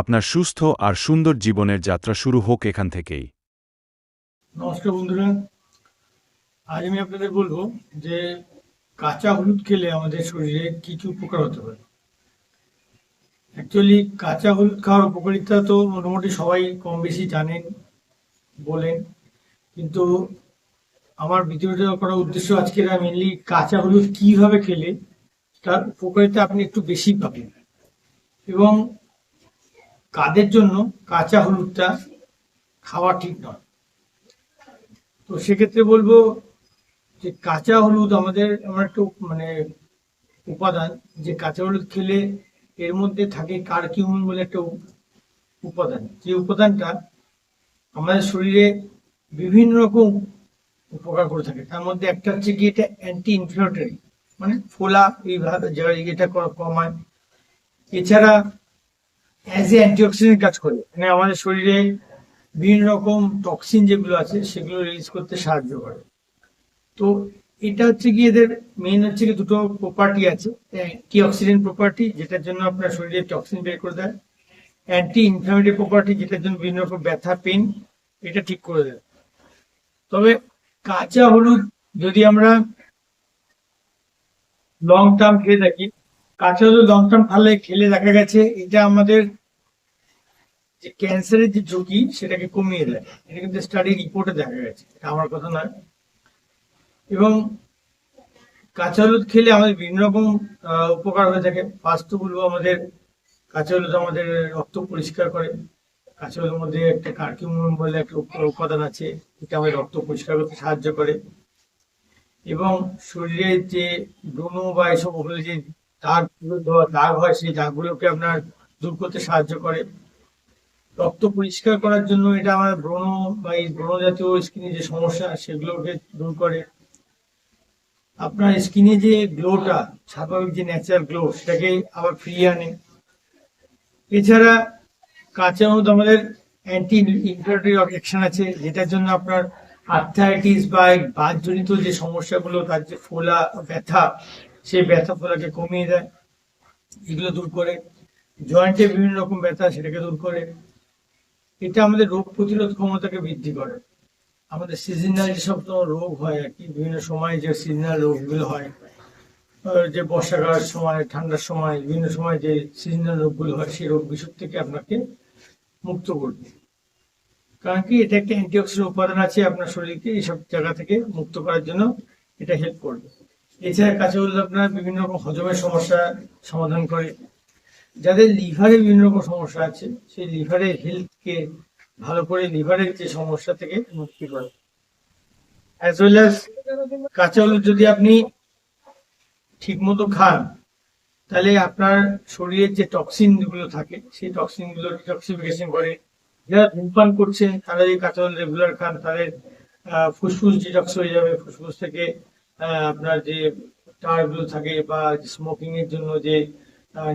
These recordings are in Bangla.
আপনার সুস্থ আর সুন্দর জীবনের যাত্রা শুরু হোক এখান থেকেই। নমস্কার বন্ধুরা। আজ আমি আপনাদের বলব যে কাঁচা হলুদ খেলে আমাদের শরীরে কিছু উপকার হতে পারে। অ্যাকচুয়ালি কাঁচা হলুদ খাওয়ার উপকারিতা তো মোটামুটি সবাই কম বেশি জানেন, বলেন। কিন্তু আমার ভিডিওটা করার উদ্দেশ্য আজকে মেনলি কাঁচা হলুদ কীভাবে খেলে, তার উপকারিতা আপনি একটু বেশি পাবেন। এবং কাদের জন্য কাঁচা হলুদটা খাওয়া ঠিক নয়? তো সেক্ষেত্রে বলব যে কাঁচা হলুদ আমাদের এমন একটা মানে উপাদান, যে কাঁচা হলুদ খেলে এর মধ্যে থাকে কার্কিউমিন বলে একটা উপাদান। যে উপাদানটা আমাদের শরীরে বিভিন্ন রকম উপকার করে থাকে। তার মধ্যে একটা হচ্ছে কি এটা অ্যান্টি ইনফ্লেমেটরি মানে ফোলা এইভাবে এটা কমায়। এছাড়া অ্যাজ এ অ্যান্টিঅক্সিডেন্ট কাজ করে। মানে আমাদের শরীরে বিভিন্ন রকম টক্সিন যেগুলো আছে, সেগুলো রিলিজ করতে সাহায্য করে। তো এটা হচ্ছে কি এদের মেইন হচ্ছে কি দুটো প্রপার্টি আছে। অ্যান্টি অক্সিডেন্ট প্রপার্টি যেটার জন্য আপনার শরীরে টক্সিন বের করে দেয়। অ্যান্টি ইনফ্লামেটরি প্রপার্টি যেটার জন্য বিভিন্ন রকম ব্যথা পেন এটা ঠিক করে দেয়। তবে কাঁচা হলুদ যদি আমরা লং টার্ম খেয়ে থাকি কাঁচা হলুদ লং টার্ম খালে খেলে দেখা গেছে, এটা আমাদের যে ক্যান্সারের যে ঝুঁকি, সেটাকে কমিয়ে দেয়। এটা কিন্তু স্টাডি রিপোর্টে দেখা গেছে, এটা আমার কথা নয়। এবং কাঁচা হলুদ খেলে আমাদের বিভিন্ন রকম উপকার হয়ে থাকে। ফার্স্ট বলব আমাদের, কাঁচা হলুদ আমাদের রক্ত পরিষ্কার করে। কাঁচা হলুদের মধ্যে একটা কার্কিউমিন বলে একটা উপাদান আছে, এটা আমাদের রক্ত পরিষ্কার করতে সাহায্য করে। এবং শরীরের যে ব্রণ বা এসব ওগুলো যে দাগ দাগ হয় সেই দাগগুলোকে আপনার দূর করতে সাহায্য করে। রক্ত পরিষ্কার করার জন্য এটা আমার ব্রণ বা এই ব্রণ জাতীয় স্কিনে যে সমস্যা, সেগুলোকে দূর করে। আপনার স্কিনে যে গ্লোটা, স্বাভাবিক যে ন্যাচারাল গ্লো সেটাকে আবার ফিরিয়ে আনে। এছাড়া কাঁচা হলুদ আমাদের অ্যান্টি ইনফ্লামেটরি অ্যাকশন আছে, যেটার জন্য আপনার আর্থাইটিস বা বাতজনিত যে সমস্যাগুলো, তার যে ফোলা ব্যথা সেই ব্যথা ফোলাকে কমিয়ে দেয়, এগুলো দূর করে। জয়েন্টে বিভিন্ন রকম ব্যথা সেটাকে দূর করে। এটা আমাদের রোগ প্রতিরোধ ক্ষমতাকে বৃদ্ধি করে। আমাদের সিজনাল যেসব রোগ হয় আর কি, বিভিন্ন সময় যে সিজনাল রোগগুলো হয় যে বর্ষাকালের সময়, ঠান্ডার সময়, বিভিন্ন সময় যে সিজনাল রোগগুলো হয়, সেই রোগ বিষয় থেকে আপনাকে মুক্ত করবে। কারণ কি, এটা একটা অ্যান্টিঅক্সিডেন্ট উপাদান আছে আপনার শরীরকে, এইসব জায়গা থেকে মুক্ত করার জন্য এটা হেল্প করবে। এছাড়া কাঁচা হলুদ আপনার বিভিন্ন রকম হজমের সমস্যা সমাধান করে। যাদের লিভারে বিভিন্ন রকম সমস্যা আছে, সেই লিভারের হেলথকে ভালো করে লিভারের যে সমস্যা থেকে মুক্তি করে। অ্যাজ ওয়েল অ্যাজ কাঁচা হলুদ যদি আপনি ঠিক মতো খান, তাহলে আপনার শরীরের যে টক্সিনগুলো থাকে, সেই টক্সিনগুলো ডিটক্সিফিকেশন করে। যারা ধূমপান করছে তারা এই কাঁচা হলুদ রেগুলার খান, তাদের ফুসফুস ডিটক্স হয়ে যাবে, ফুসফুস থেকে আপনার যে টারগুলো থাকে বা স্মোকিং এর জন্য যে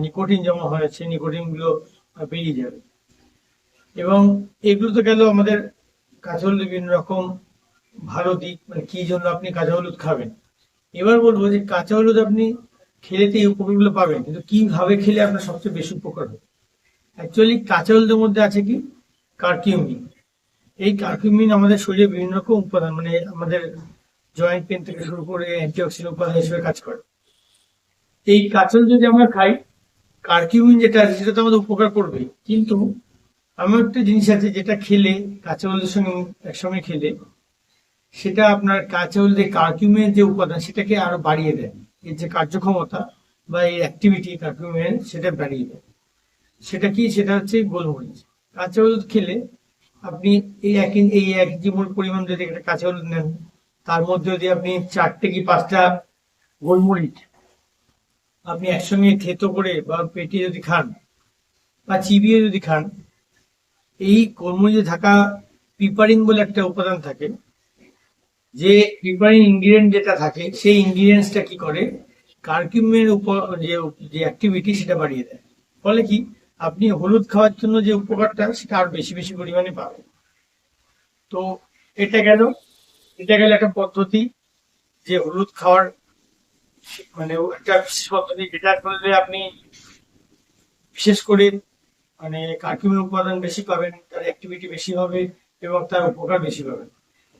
নিকোটিন জমা হয়, সেই নিকোটিনগুলো বেরিয়ে যাবে। এবং এগুলো তো গেল আমাদের কাঁচা হলুদ বিভিন্ন রকম ভালো দিক মানে কি জন্য আপনি কাঁচা হলুদ খাবেন? এবার বলব যে কাঁচা হলুদ আপনি খেলে তো এই উপকারগুলো পাবেন, কিন্তু কীভাবে খেলে আপনার সবচেয়ে বেশি উপকার হবে? অ্যাকচুয়ালি কাঁচা হলুদের মধ্যে আছে কি? কার্কিউমিন। এই কার্কিউমিন আমাদের শরীরে বিভিন্ন রকম উপাদান মানে আমাদের জয়েন্ট পেন থেকে শুরু করে অ্যান্টিঅক্সিডেন্ট উপাদান হিসেবে কাজ করে। এই কাঁচা হলুদ যদি আমরা খাই, কার্কিউমিন যেটা আছে সেটা তো আমাদের উপকার করবে। কিন্তু এমন একটা জিনিস আছে যেটা খেলে কাঁচা হলুদের সঙ্গে একসঙ্গে খেলে, সেটা আপনার কাঁচা হলুদে কার্কিউমিনের যে উপাদান, সেটাকে আরও বাড়িয়ে দেয়। এর যে কার্যক্ষমতা বা এই অ্যাক্টিভিটি কার্কিউমিনের সেটা বাড়িয়ে দেয়। সেটা কি? সেটা হচ্ছে গোলমরিচ। কাঁচা হলুদ খেলে আপনি এই এক এই এক জীবন পরিমাণ যদি একটা কাঁচা হলুদ নেন তার মধ্যে যদি আপনি চারটে কি পাঁচটা গোলমরিচ আপনি একসঙ্গে থেতো করে বা পেটে যদি খান বা চিবিয়ে যদি খান, এই গোলমরিচে থাকা পিপারিন বলে একটা উপাদান থাকে। যে পিপারিন ইনগ্রিডিয়েন্ট যেটা থাকে, সেই ইনগ্রিডিয়েন্টসটা কি করে? কার্কিউমের উপর যে যে অ্যাক্টিভিটি সেটা বাড়িয়ে দেয়। ফলে কি? আপনি হলুদ খাওয়ার জন্য যে উপকারটা, সেটা আরও বেশি বেশি পরিমাণে পাবেন। তো এটা গেল। এটা গেল একটা পদ্ধতি যে হলুদ খাওয়ার মানে একটা বিশেষ পদ্ধতি যেটা করলে আপনি বিশেষ করে মানে কার্কিউমিন উপাদান বেশি পাবেন, তার অ্যাক্টিভিটি বেশি হবে এবং তার উপকার বেশি পাবেন।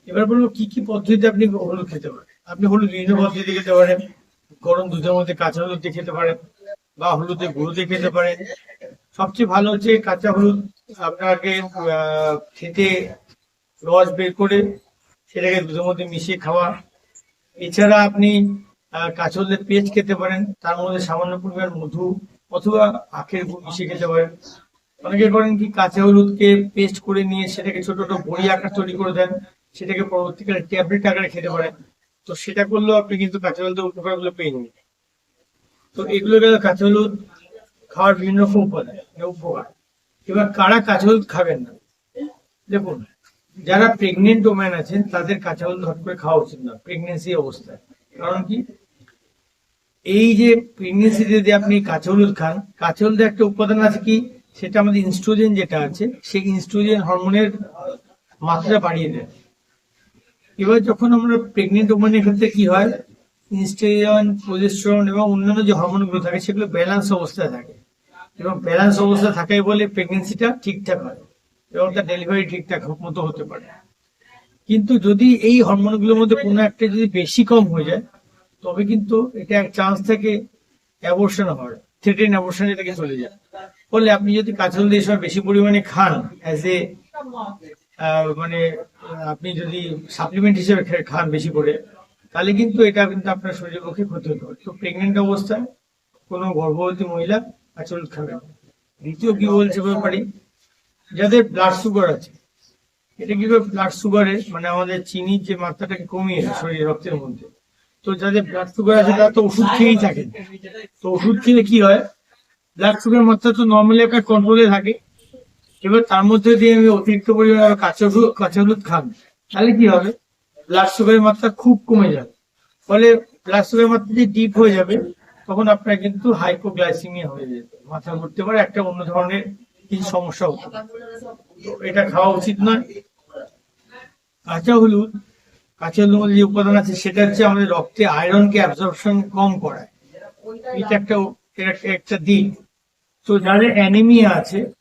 এবার বলব কি কি পদ্ধতিতে আপনি হলুদ খেতে পারেন। আপনি হলুদ বিভিন্ন পদ্ধতিতে খেতে পারেন। গরম দুধের মধ্যে কাঁচা হলুদ দিয়ে খেতে পারেন বা হলুদে গুঁড়ো দিয়ে খেতে পারেন। সবচেয়ে ভালো হচ্ছে কাঁচা হলুদ আপনাকে খেতে রস বের করে সেটাকে দুধের মধ্যে মিশিয়ে খাওয়া। এছাড়া আপনি আহ, কাঁচা হলুদের পেস্ট খেতে পারেন তার মধ্যে সামান্য পরিমাণ মধু অথবা আখের গুড় মিশিয়ে খেতে পারেন। অনেকে করেন কি কাঁচা হলুদকে পেস্ট করে নিয়ে সেটাকে ছোট ছোট বড়ি আকার তৈরি করে দেন সেটাকে পরবর্তীকালে ট্যাবলেট আকারে খেতে পারেন। তো সেটা করলেও আপনি কিন্তু কাঁচা হলুদের উপকারগুলো পেয়ে নেবেন তো এগুলো গেল কাঁচা হলুদ খাওয়ার বিভিন্ন রকম উপাদান উপকার। এবার কারা কাঁচা হলুদ খাবেন না? দেখুন যারা প্রেগনেন্ট ওম্যান আছেন, তাদের কাঁচা হলুদ হট করে খাওয়া উচিত না প্রেগনেন্সি অবস্থায়। কারণ কি? এই যে প্রেগনেন্সিতে যদি আপনি কাঁচা হলুদ খান কাঁচা হলুদের একটা উপাদান আছে কি? সেটা আমাদের ইনস্ট্রোজেন যেটা আছে, সেই ইনস্ট্রোজেন হরমোনের মাত্রা বাড়িয়ে দেয়। এবার যখন আমরা প্রেগনেন্ট ওম্যানের ক্ষেত্রে কি হয়? ইনস্ট্রোজেন প্রজেস্ট্রন এবং অন্যান্য যে হরমোনগুলো থাকে, সেগুলো ব্যালেন্স অবস্থায় থাকে। এবং ব্যালেন্স অবস্থা থাকে বলে প্রেগনেন্সিটা ঠিকঠাক হয়। এবং তার ডেলিভারি ঠিকঠাক মতো হতে পারে। কিন্তু যদি এই হরমোনগুলোর মধ্যে কোনো একটা যদি বেশি কম হয়ে যায়, তবে কিন্তু এটা এক চান্স থেকে অ্যাবর্শন হয় থ্রেটেন অ্যাবর্শন এটাকে চলে যায়। ফলে আপনি যদি কাঁচা হলুদ এই সময় বেশি পরিমাণে খান অ্যাজ এ মানে আপনি যদি সাপ্লিমেন্ট হিসেবে খান বেশি করে, তাহলে কিন্তু এটা কিন্তু আপনার শরীরের পক্ষে ক্ষতি হতে পারে তো প্রেগনেন্ট অবস্থায় কোনো গর্ভবতী মহিলা হলুদ খাবে। দ্বিতীয় কি বলছে ব্যাপারে? যাদের ব্লাড সুগার আছে। এটা কি ব্লাড সুগারে মানে আমাদের চিনির যে মাত্রাটাকে কমিয়ে শরীরে, রক্তের মধ্যে। তো যাদের ব্লাড সুগার আছে, তারা তো ওষুধ খেয়েই থাকে। তো ওষুধ খেলে কি হয়? ব্লাড সুগার মাত্রা তো নর্মালি একটা কন্ট্রোলে থাকে। এবার তার মধ্যে দিয়ে আমি অতিরিক্ত পরিমাণে কাঁচা হলুদ কাঁচা হলুদ খান তাহলে কি হবে? ব্লাড সুগারের মাত্রা খুব কমে যাবে। ফলে ব্লাড সুগারের মাত্রা যদি ডিপ হয়ে যাবে, তখন আপনার কিন্তু হাইপোগ্লাইসিমিয়া হয়ে যেতে মাথা ঘুরতে পারে একটা অন্য ধরনের কিছু সমস্যা? হতে এটা খাওয়া উচিত নয়। কাঁচা হলুদ, কাঁচা মধ্যে যে উপাদান আছে, সেটা হচ্ছে আমাদের রক্তে আয়রনকে অ্যাবজর্পশন কম করায়। এটা একটা একটা- দিক। তো যাদের অ্যানিমিয়া আছে,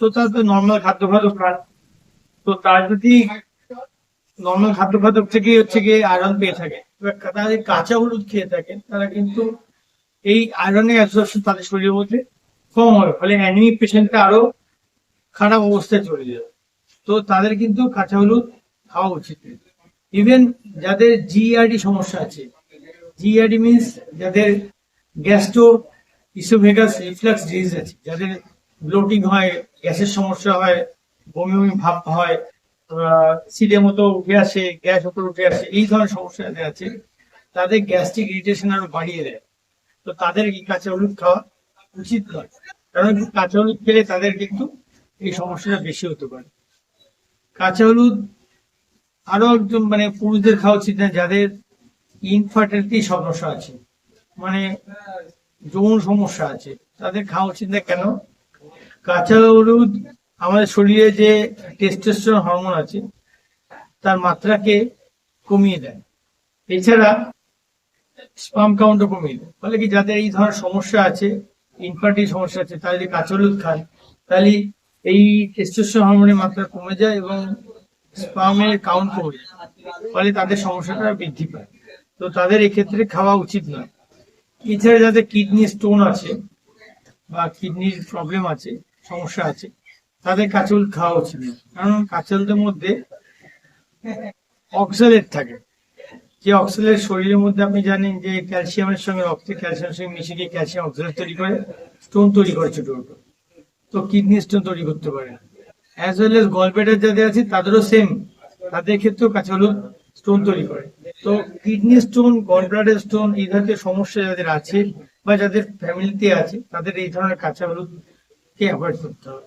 তো তার তো নর্মাল খাদ্য খাদ্য খান তো তার যদি নর্মাল খাদ্য খাদ্য থেকে হচ্ছে গিয়ে আয়রন পেয়ে থাকে তারা কাঁচা হলুদ খেয়ে থাকেন, তারা কিন্তু এই আয়রনের অ্যাবজর্পশন তাদের শরীরের মধ্যে কম হবে, ফলে অ্যানিমিক পেশেন্টটা আরও খারাপ অবস্থায় চলে যাবে তো তাদের কিন্তু কাঁচা হলুদ খাওয়া উচিত ইভেন যাদের জিআরডি সমস্যা আছে জিআরডি মিনস যাদের গ্যাস্ট্রো ইসোভেগাস রিফ্লাক্স ডিজিজ আছে, যাদের ব্লোটিং হয়, গ্যাসের সমস্যা হয়, বমি বমি ভাব হয় সিটের মতো উঠে আসে, গ্যাস উপরে উঠে আসে, এই ধরনের সমস্যা যাদের আছে, তাদের গ্যাস্ট্রিক ইরিটেশন আরও বাড়িয়ে দেয়। তো তাদের কি কাঁচা হলুদ খাওয়া উচিত নয়। কারণ কাঁচা হলুদ খেলে তাদের কিন্তু এই সমস্যাটা বেশি হতে পারে। কাঁচা হলুদ আরও একদম মানে পুরুষদের খাওয়া উচিত না, যাদের ইনফার্টিলিটি সমস্যা আছে। মানে যৌন সমস্যা আছে, তাদের খাওয়া উচিত না কেন? কাঁচা হলুদ আমাদের শরীরে যে টেস্টোস্টেরন হরমোন আছে, তার মাত্রাকে কমিয়ে দেয়। এছাড়া স্পাম কাউন্টও কমিয়ে দেয়। ফলে কি যাদের এই ধরনের সমস্যা আছে ইনফার্টিল সমস্যা আছে, তাহলে যদি কাঁচা হলুদ খায়, তাহলে এই টেস্টোস্টেরন হরমোনের মাত্রা কমে যায় এবং স্পামের কাউন্ট কমে যায়। ফলে তাদের সমস্যাটা বৃদ্ধি পায়। তো তাদের এক্ষেত্রে খাওয়া উচিত নয়। এছাড়া যাদের কিডনি স্টোন আছে বা কিডনির প্রবলেম আছে, সমস্যা আছে, তাদের কাঁচা খাওয়া উচিত না কারণ কাঁচা হলুদের মধ্যে অক্সালেট থাকে। যে অক্সালেট শরীরের মধ্যে আপনি জানেন যে ক্যালসিয়ামের সঙ্গে রক্তে, ক্যালসিয়ামের সঙ্গে মিশে গিয়ে ক্যালসিয়াম অক্সালেট তৈরি করে স্টোন তৈরি করে ছোট ছোট। তো কিডনি স্টোন তৈরি করতে পারে। অ্যাজ ওয়েল এস গলব্লেডার যাদের আছে, তাদেরও সেম তাদের ক্ষেত্রেও কাঁচা হলুদ স্টোন তৈরি করে। তো কিডনি স্টোন গলব্লাডার স্টোন এই ধরনের সমস্যা যাদের আছে বা যাদের ফ্যামিলিতে আছে, তাদের এই ধরনের কাঁচা হলুদকে অ্যাভয়েড করতে হবে।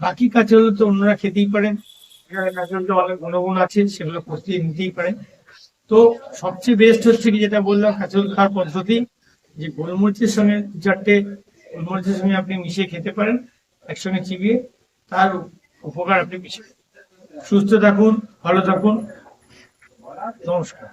বাকি কাঁচা হলুদ তো অন্যরা খেতেই পারেন। কাঁচা হলুদে অনেক গুণগুণ আছে, সেগুলো প্রস্তুতি নিতেই পারেন। তো সবচেয়ে বেস্ট হচ্ছে কি যেটা বললাম, কাঁচল খাওয়ার পদ্ধতি, যে গোলমরিচের সঙ্গে দু চারটে গোলমরিচের সঙ্গে আপনি মিশিয়ে খেতে পারেন, একসঙ্গে চিবিয়ে তার উপকার আপনি সুস্থ থাকুন, ভালো থাকুন। নমস্কার।